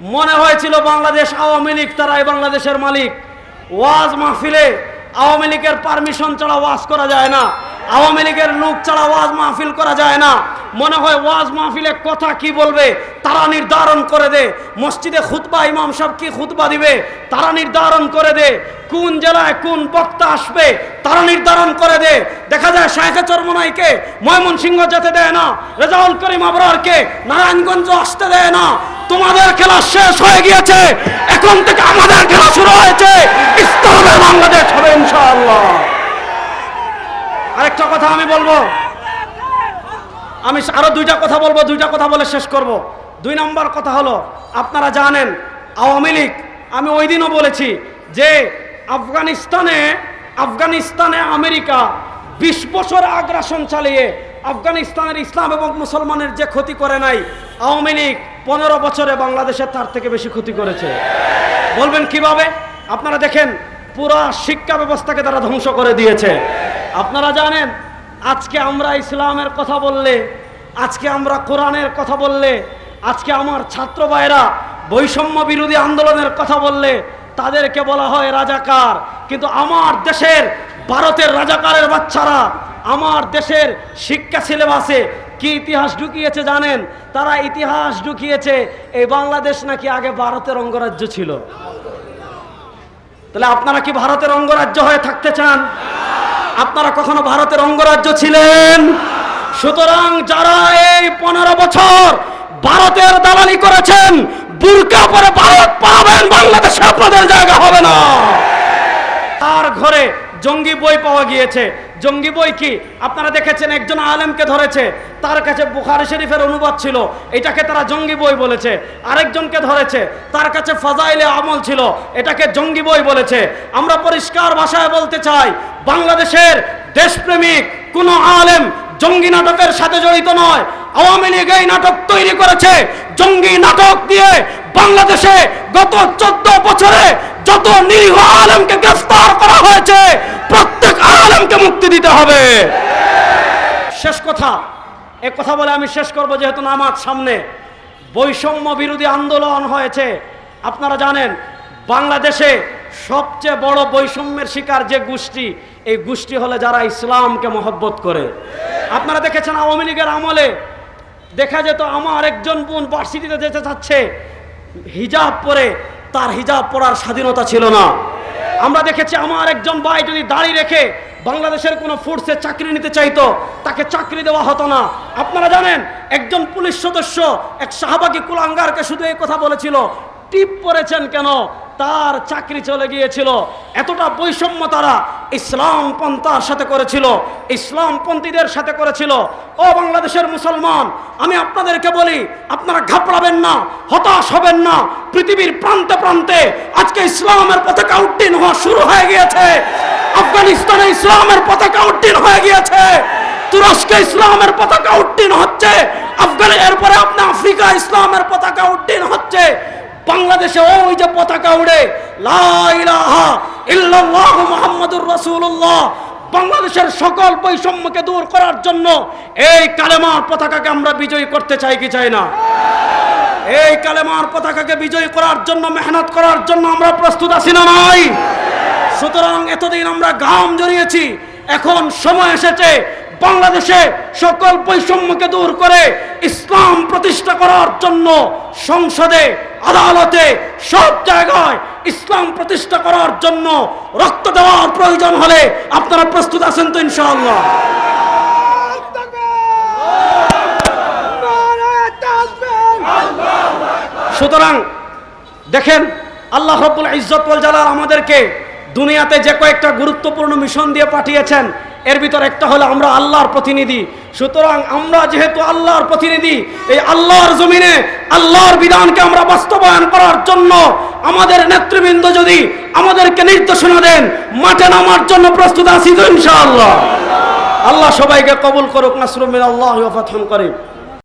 মনে হয়েছিল বাংলাদেশ আওয়ামী লীগ, তারাই বাংলাদেশের মালিক। ওয়াজ মাহফিলে আওয়ামী লীগের পারমিশন ছাড়া ওয়াজ করা যায় না। আওয়ামী লীগের লোক ছাড়া ওয়াজ মাহফিল করা যায় না। মনে হয় ওয়াজ মাহফিলে কথা কি বলবে? তারা নির্ধারণ করে দে। মসজিদে খুতবা, ইমাম সব কি খুতবা দিবে? তারা নির্ধারণ করে দে। কোন জেলায় কোন বক্তা আসবে? তারা নির্ধারণ করে দে। দেখা যায় শাহেখে চরমনাইকে ময়মনসিংহ যেতে দেয় না, রেজাউল করিম আবরারকে নারায়ণগঞ্জ আসতে দেয় না। তোমাদের খেলা শেষ হয়ে গিয়েছে। এখন থেকে আমাদের খেলা শুরু হয়েছে। ইসলামের বাংলাদেশ হবে ইনশাআল্লাহ। আরেকটা কথা আমি বলব। আমি আরও দুইটা কথা বলব, দুইটা কথা বলে শেষ করব। দুই নম্বর কথা হলো, আপনারা জানেন, আওয়ামী লীগ, আমি ওই দিনও বলেছি যে আফগানিস্তানে আফগানিস্তানে আমেরিকা বিশ বছর আগ্রাসন চালিয়ে আফগানিস্তানের ইসলাম এবং মুসলমানের যে ক্ষতি করে নাই, আওয়ামী লীগ পনেরো বছরে বাংলাদেশের তার থেকে বেশি ক্ষতি করেছে। বলবেন কীভাবে? আপনারা দেখেন, পুরা শিক্ষা ব্যবস্থাকে তারা ধ্বংস করে দিয়েছে। আপনারা জানেন, আজকে আমরা ইসলামের কথা বললে, আজকে আমরা কোরআনের কথা বললে আজকে আমার ছাত্র ভাইরা বৈষম্য বিরোধী আন্দোলনের কথা বললে তাদেরকে বলা হয় রাজাকার। কিন্তু আমার দেশের, ভারতের রাজাকারের বাচ্চারা, আমার দেশের শিক্ষা সিলেবাসে কি ইতিহাস ঢুকিয়েছে জানেন? তারা ইতিহাস ঢুকিয়েছে, এই বাংলাদেশ নাকি আগে ভারতের অঙ্গরাজ্য ছিল। তাহলে আপনারা কি ভারতের অঙ্গরাজ্য হয়ে থাকতে চান? আপনারা কখনো ভারতের অঙ্গরাজ্য ছিলেন? সুতরাং যারা এই পনেরো বছর ভারতের দালালি করেছেন, বুরকা পরে ভারত পাবেন, বাংলাদেশে আপনাদের জায়গা হবে না। তার ঘরে জঙ্গি বই পাওয়া গিয়েছে। জঙ্গি বই কি? আপনারা দেখেছেন, একজন আলেমকে ধরেছে। তার কাছে বুখারি শরীফের অনুবাদ ছিল। এটাকে তারা জঙ্গি বই বলেছে। আরেকজনকে ধরেছে। তার কাছে ফাজাইলে আমল ছিল। এটাকে জঙ্গি বই বলেছে। আমরা পরিষ্কার ভাষায় বলতে চাই, বাংলাদেশের দেশপ্রেমিক কোনো আলেম জঙ্গি নাটকের সাথে জড়িত নয়। আওয়ামী লীগ এই নাটক তৈরি করেছে। জঙ্গি নাটক দিয়ে বাংলাদেশে গত চোদ্দ বছরে যত নিরীহ আলমকে গ্রেফতার করা হয়েছে, প্রত্যেক আলমকে মুক্তি দিতে হবে। শেষ কথা, এ কথা বলে আমি শেষ করব, যেহেতু নামাজ সামনে। বৈষম্য বিরোধী আন্দোলন হয়েছে। আপনারা জানেন, বাংলাদেশে সবচেয়ে বড় বৈষম্যের শিকার যে গোষ্ঠী, এই গোষ্ঠী হলে যারা ইসলামকে মহব্বত করে। আপনারা দেখেছেন আওয়ামী লীগের আমলে দেখা যেত আমার একজন বোন ভার্সিটিতে যেতে চাচ্ছে। হিজাব পরে, তার হিজাব পরার স্বাধীনতা ছিল না। আমরা দেখেছি আমার একজন ভাই যদি দাড়ি রেখে বাংলাদেশের কোনো ফোর্সে চাকরি নিতে চাইতো, তাকে চাকরি দেওয়া হতো না। আপনারা জানেন, একজন পুলিশ সদস্য এক শাহবাগী কুলাঙ্গারকে শুধু এই কথা বলেছিল, টিপ পরেছেন কেন? তার চাকরি চলে গিয়েছিল। এতটা বৈষম্য তারা ইসলাম পন্থার সাথে করেছিল, ইসলামপন্থীদের সাথে করেছিল। ও বাংলাদেশের মুসলমান, আমি আপনাদেরকে বলি, আপনারা ঘাবড়াবেন না, হতাশ হবেন না। পৃথিবীর প্রান্তে প্রান্তে আজকে ইসলামের পতাকা উড্ডীন হওয়া শুরু হয়ে গিয়েছে। আফগানিস্তানে ইসলামের পতাকা উড্ডীন হয়ে গিয়েছে। তুরস্কে ইসলামের পতাকা উড্ডীন হচ্ছে। আফগান, এরপরে আপনার আফ্রিকা ইসলামের পতাকা উড্ডীন হচ্ছে। বাংলাদেশে ওই যে পতাকা উড়ে, লা ইলাহা বাংলাদেশের সকল বৈষম্যকে দূর করার জন্য এই কালেমার পতাকাকে আমরা বিজয়ী করতে চাই কি চাই না? এই কালেমার পতাকাকে বিজয়ী করার জন্য, মেহনত করার জন্য আমরা প্রস্তুত আছি না নাই? সুতরাং এতদিন আমরা ঘাম জড়িয়েছি, এখন সময় এসেছে বাংলাদেশে সকল বৈষম্যকে দূর করে ইসলাম প্রতিষ্ঠা করার জন্য সংসদে আদালতে সব জায়গায় ইসলাম প্রতিষ্ঠা করার জন্য রক্ত দেওয়ার প্রয়োজন হলে আপনারা প্রস্তুত আছেন তো ইনশাআল্লাহ। সুতরাং দেখেন, আল্লাহ রব্বুল ইজ্জতুল জালাল আমাদেরকে দুনিয়াতে যে কয়েকটা গুরুত্বপূর্ণ মিশন দিয়ে পাঠিয়েছেন এর ভিতর একটা হলো আমরা আল্লাহর প্রতিনিধি। সুতরাং আমরা যেহেতু আল্লাহর প্রতিনিধি, এই আল্লাহর জমিনে আল্লাহর বিধানকে আমরা বাস্তবায়ন করার জন্য আমাদের নেতৃবৃন্দ যদি আমাদেরকে নির্দেশনা দেন, মাঠে নামার জন্য প্রস্তুত আছি তো ইনশাআল্লাহ। আল্লাহ সবাইকে কবুল করুক নাসরুমিন আল্লাহ ফাতহান